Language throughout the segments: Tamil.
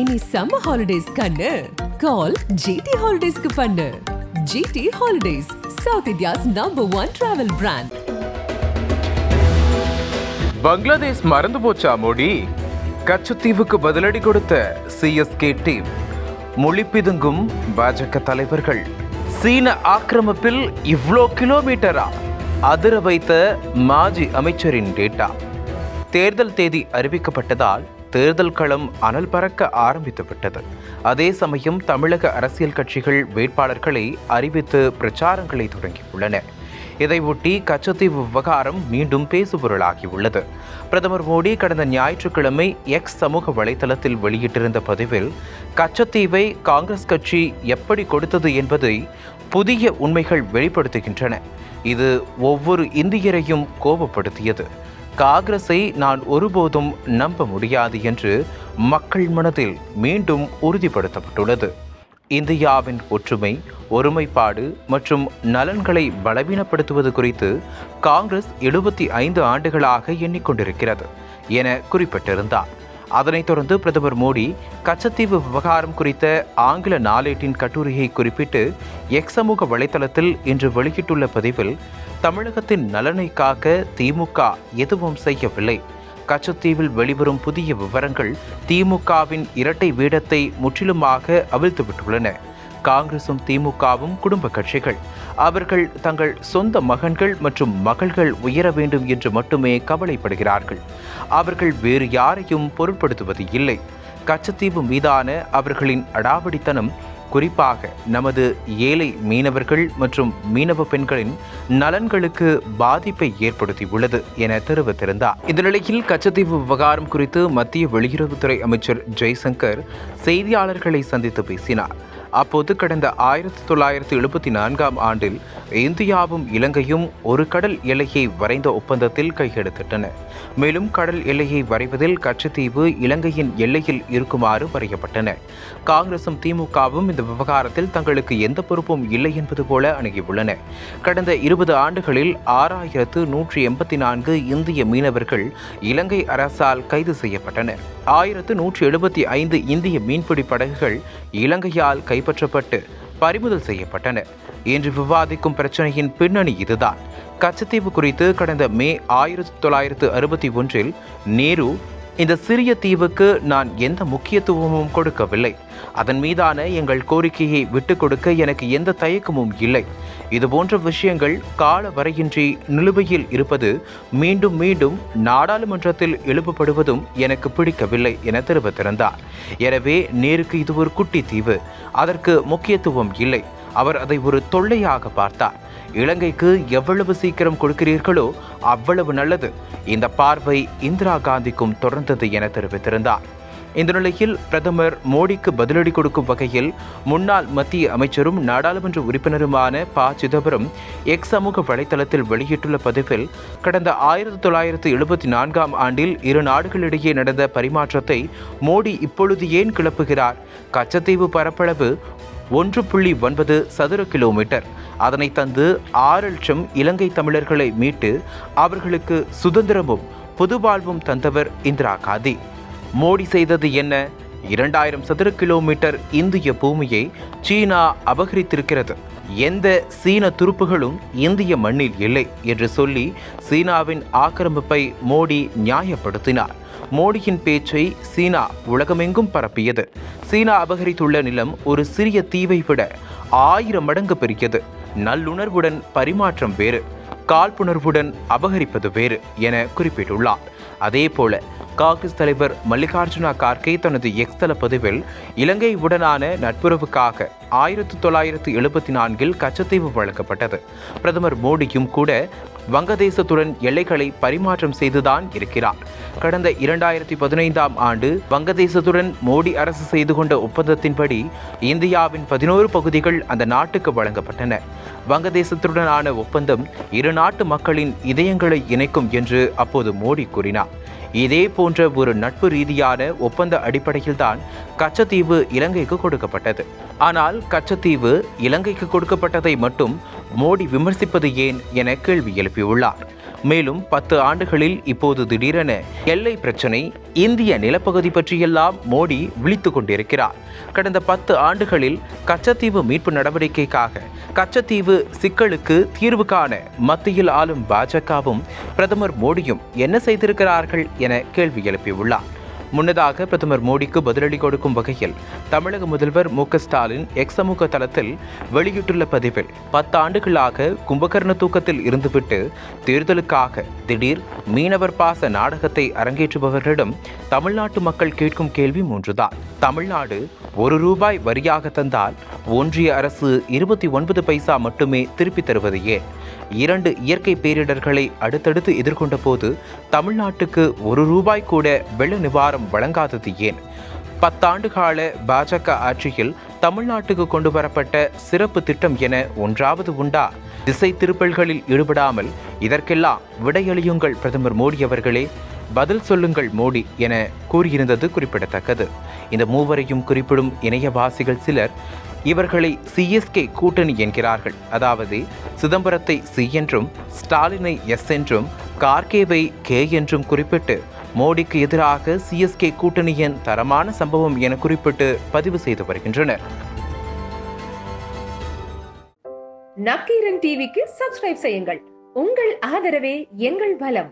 இனி சம்மர் ஹாலிடேஸ் கண்ணு. கால் ஜிடி ஹாலிடேஸ்க்கு பண்ணு. GT holidays south India's number one travel brand Bangladesh மறந்து போச்சா மோடி? கச்சத்தீவுக்கு பதிலடி கொடுத்த சிஎஸ்கே டீம் மொழிப்பிதுங்கும் பாஜக தலைவர்கள். சீன ஆக்கிரமிப்பில் இவ்வளோ கிலோமீட்டரா? அதிர வைத்த மாஜி அமைச்சரின் டேட்டா தேர்தல் தேதி அறிவிக்கப்பட்டதால் தேர்தல் களம் அனல் பறக்க ஆரம்பித்துவிட்டது. அதே சமயம் தமிழக அரசியல் கட்சிகள் வேட்பாளர்களை அறிவித்து பிரச்சாரங்களை தொடங்கியுள்ளன. இதையொட்டி கச்சத்தீவு விவகாரம் மீண்டும் பேசுபொருளாகியுள்ளது. பிரதமர் மோடி கடந்த ஞாயிற்றுக்கிழமை எக்ஸ் சமூக வலைதளத்தில் வெளியிட்டிருந்த பதிவில் கச்சத்தீவை காங்கிரஸ் கட்சி எப்படி கொடுத்தது என்பதை புதிய உண்மைகள் வெளிப்படுத்துகின்றன. இது ஒவ்வொரு இந்தியரையும் கோபப்படுத்தியது. காங்கிரஸை நான் ஒருபோதும் நம்ப முடியாது என்று மக்கள் மனதில் மீண்டும் உறுதிப்படுத்தப்பட்டுள்ளது. இந்தியாவின் ஒற்றுமை ஒருமைப்பாடு மற்றும் நலன்களை பலவீனப்படுத்துவது குறித்து காங்கிரஸ் எழுபத்தி ஐந்து ஆண்டுகளாக எண்ணிக்கொண்டிருக்கிறது என குறிப்பிட்டிருந்தார். அதனைத் தொடர்ந்து பிரதமர் மோடி கச்சத்தீவு விவகாரம் குறித்த ஆங்கில நாளேட்டின் கட்டுரையை குறிப்பிட்டு எக்ஸ் சமூக வலைதளத்தில் இன்று வெளியிட்டுள்ள பதிவில் தமிழகத்தின் நலனை காக்க திமுக எதுவும் செய்யவில்லை. கச்சத்தீவில் வெளிவரும் புதிய விவரங்கள் திமுகவின் இரட்டை வேடத்தை முற்றிலுமாக அவிழ்த்துவிட்டுள்ளன. காங்கிரசும் திமுகவும் குடும்ப கட்சிகள். அவர்கள் தங்கள் சொந்த மகன்கள் மற்றும் மகள்கள் உயர வேண்டும் என்று மட்டுமே கவலைப்படுகிறார்கள். அவர்கள் வேறு யாரையும் பொருட்படுத்துவது இல்லை. கச்சத்தீவு மீதான அவர்களின் அடாவடித்தனம் குறிப்பாக நமது ஏழை மீனவர்கள் மற்றும் மீனவ பெண்களின் நலன்களுக்கு பாதிப்பை ஏற்படுத்தியுள்ளது என தெரிவித்திருந்தார். இந்த நிலையில் கச்சத்தீவு விவகாரம் குறித்து மத்திய வெளியுறவுத்துறை அமைச்சர் ஜெய்சங்கர் செய்தியாளர்களை சந்தித்து பேசினார். அப்போது கடந்த ஆயிரத்தி தொள்ளாயிரத்தி எழுபத்தி நான்காம் ஆண்டில் இந்தியாவும் இலங்கையும் ஒரு கடல் எல்லையை வரைந்த ஒப்பந்தத்தில் கையெழுத்திட்டன. மேலும் கடல் எல்லையை வரைவதில் கச்சத்தீவு இலங்கையின் எல்லையில் இருக்குமாறு வரையப்பட்டன. காங்கிரசும் திமுகவும் இந்த விவகாரத்தில் தங்களுக்கு எந்த பொறுப்பும் இல்லை என்பது போல அணுகியுள்ளன. கடந்த இருபது ஆண்டுகளில் ஆறாயிரத்து நூற்றி எண்பத்தி நான்கு இந்திய மீனவர்கள் இலங்கை அரசால் கைது செய்யப்பட்டனர். ஆயிரத்து நூற்றி எழுபத்தி ஐந்து இந்திய மீன்பிடி படகுகள் இலங்கையால் கைப்பற்றப்பட்டு பறிமுதல் செய்யப்பட்டன. இன்று விவாதிக்கும் பிரச்சனையின் பின்னணி இதுதான். கச்சத்தீவு குறித்து கடந்த மே ஆயிரத்தி தொள்ளாயிரத்து அறுபத்தி ஒன்றில் நேரு இந்த சிறிய தீவுக்கு நான் எந்த முக்கியத்துவமும் கொடுக்கவில்லை. அதன் மீதான எங்கள் கோரிக்கையை விட்டுக் கொடுக்க எனக்கு எந்த தயக்கமும் இல்லை. இதுபோன்ற விஷயங்கள் கால வரையின்றி நிலுவையில் இருப்பது மீண்டும் மீண்டும் நாடாளுமன்றத்தில் எழுப்பப்படுவதும் எனக்கு பிடிக்கவில்லை என தெரிவித்திருந்தார். எனவே நேருக்கு இது ஒரு குட்டி தீவு. அதற்கு முக்கியத்துவம் இல்லை. அவர் அதை ஒரு தொல்லையாக பார்த்தார். இலங்கைக்கு எவ்வளவு சீக்கிரம் கொடுக்கிறீர்களோ அவ்வளவு நல்லது. இந்த பார்வை இந்திரா காந்திக்கும் தொடர்ந்தது என தெரிவித்திருந்தார். இந்த நிலையில் பிரதமர் மோடிக்கு பதிலடி கொடுக்கும் வகையில் முன்னாள் மத்திய அமைச்சரும் நாடாளுமன்ற உறுப்பினருமான ப. சிதம்பரம் எக்ஸ் சமூக வலைதளத்தில் வெளியிட்டுள்ள பதிவில் கடந்த ஆயிரத்தி தொள்ளாயிரத்து எழுபத்தி நான்காம் ஆண்டில் இரு நாடுகளிடையே நடந்த பரிமாற்றத்தை மோடி இப்பொழுது ஏன் கிளப்புகிறார்? கச்சத்தீவு பரப்பளவு ஒன்று புள்ளி ஒன்பது சதுர கிலோமீட்டர். அதனை தந்து ஆறு லட்சம் இலங்கை தமிழர்களை மீட்டு அவர்களுக்கு சுதந்திரமும் புதுவாழ்வும் தந்தவர் இந்திரா காந்தி. மோடி செய்தது என்ன? இரண்டாயிரம் சதுர கிலோமீட்டர் இந்திய பூமியை சீனா அபகரித்திருக்கிறது. எந்த சீன துருப்புகளும் இந்திய மண்ணில் இல்லை என்று சொல்லி சீனாவின் ஆக்கிரமிப்பை மோடி நியாயப்படுத்தினார். மோடியின் பேச்சை சீனா உலகமெங்கும் பரப்பியது. சீனா அபகரித்துள்ள நிலம் ஒரு சிறிய தீவை விட ஆயிரம் மடங்கு பெருக்கியது. நல்லுணர்வுடன் பரிமாற்றம் வேறு காழ்ப்புணர்வுடன் அபகரிப்பது வேறு என குறிப்பிட்டுள்ளார். அதேபோல காங்கிரஸ் தலைவர் மல்லிகார்ஜுனா கார்கே தனது எக்ஸ்தல பதிவில் பதிவில் இலங்கையுடனான நட்புறவுக்காக ஆயிரத்தி தொள்ளாயிரத்து எழுபத்தி நான்கில் கச்சத்தீவு வழங்கப்பட்டது. பிரதமர் மோடியும் கூட வங்கதேசத்துடன் எல்லைகளை பரிமாற்றம் செய்துதான் இருக்கிறார். கடந்த இரண்டாயிரத்தி பதினைந்தாம் ஆண்டு வங்கதேசத்துடன் மோடி அரசு செய்து கொண்ட ஒப்பந்தத்தின்படி இந்தியாவின் பதினோரு பகுதிகள் அந்த நாட்டுக்கு வழங்கப்பட்டன. வங்கதேசத்துடனான ஒப்பந்தம் இரு நாட்டு மக்களின் இதயங்களை இணைக்கும் என்று அப்போது மோடி கூறினார். இதே போன்ற ஒரு நட்பு ரீதியான ஒப்பந்த அடிப்படையில்தான் கச்சத்தீவு இலங்கைக்கு கொடுக்கப்பட்டது. ஆனால் கச்சத்தீவு இலங்கைக்கு கொடுக்கப்பட்டதை மட்டும் மோடி விமர்சிப்பது ஏன் என கேள்வி எழுப்பியுள்ளார். மேலும் பத்து ஆண்டுகளில் இப்போது திடீரென எல்லை பிரச்சினை இந்திய நிலப்பகுதி பற்றியெல்லாம் மோடி விழித்து கொண்டிருக்கிறார். கடந்த பத்து ஆண்டுகளில் கச்சத்தீவு மீட்பு நடவடிக்கைக்காக கச்சத்தீவு சிக்கலுக்கு தீர்வு காண மத்தியில் ஆளும் பாஜகவும் பிரதமர் மோடியும் என்ன செய்திருக்கிறார்கள் என கேள்வி எழுப்பியுள்ளார். முன்னதாக பிரதமர் மோடிக்கு பதிலடி கொடுக்கும் வகையில் தமிழக முதல்வர் மு ஸ்டாலின் எக்ஸ் சமூக தளத்தில் வெளியிட்டுள்ள பதிவில் பத்து ஆண்டுகளாக கும்பகர்ண தூக்கத்தில் இருந்துவிட்டு தேர்தலுக்காக திடீர் மீனவர் பாச நாடகத்தை அரங்கேற்றுபவர்களிடம் தமிழ்நாட்டு மக்கள் கேட்கும் கேள்வி மூன்றுதான். தமிழ்நாடு ஒரு ரூபாய் வரியாக தந்தால் ஒன்றிய அரசு இருபத்தி ஒன்பது பைசா மட்டுமே திருப்பித் தருவது ஏன் இரண்டு இயற்கை பேரிடர்களை அடுத்தடுத்து எதிர்கொண்ட போது தமிழ்நாட்டுக்கு ஒரு ரூபாய் கூட வெள்ள நிவாரணம் வழங்காதது ஏன்? பத்தாண்டு கால பாஜக ஆட்சியில் தமிழ்நாட்டுக்கு கொண்டு வரப்பட்ட சிறப்பு திட்டம் என ஒன்றாவது உண்டா? திசை திருப்பல்களில் ஈடுபடாமல் இதற்கெல்லாம் விடையளியுங்கள் பிரதமர் மோடி அவர்களே. பதில் சொல்லுங்கள் மோடி என கூறியிருந்தது குறிப்பிடத்தக்கது. இந்த மூவரையும் குறிப்பிடும் இணையவாசிகள் சிலர் இவர்களை சிஎஸ்கே கூட்டணி என்கிறார்கள். அதாவது சிதம்பரத்தை சி என்றும் ஸ்டாலினை எஸ் என்றும் கார்கேவை கே என்றும் குறிப்பிட்டு மோடிக்கு எதிராக சிஎஸ்கே கூட்டணியின் தரமான சம்பவம் என குறிப்பிட்டு பதிவு செய்து வருகின்றனர். நக்கீரன் டிவிக்கு சப்ஸ்கிரைப் செய்யுங்கள். உங்கள் ஆதரவே எங்கள் பலம்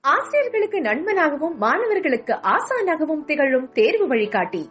ஆசிரியர்களுக்கு நண்பனாகவும் மாணவர்களுக்கு ஆசானாகவும் திகழும் தேர்வு வழிகாட்டி.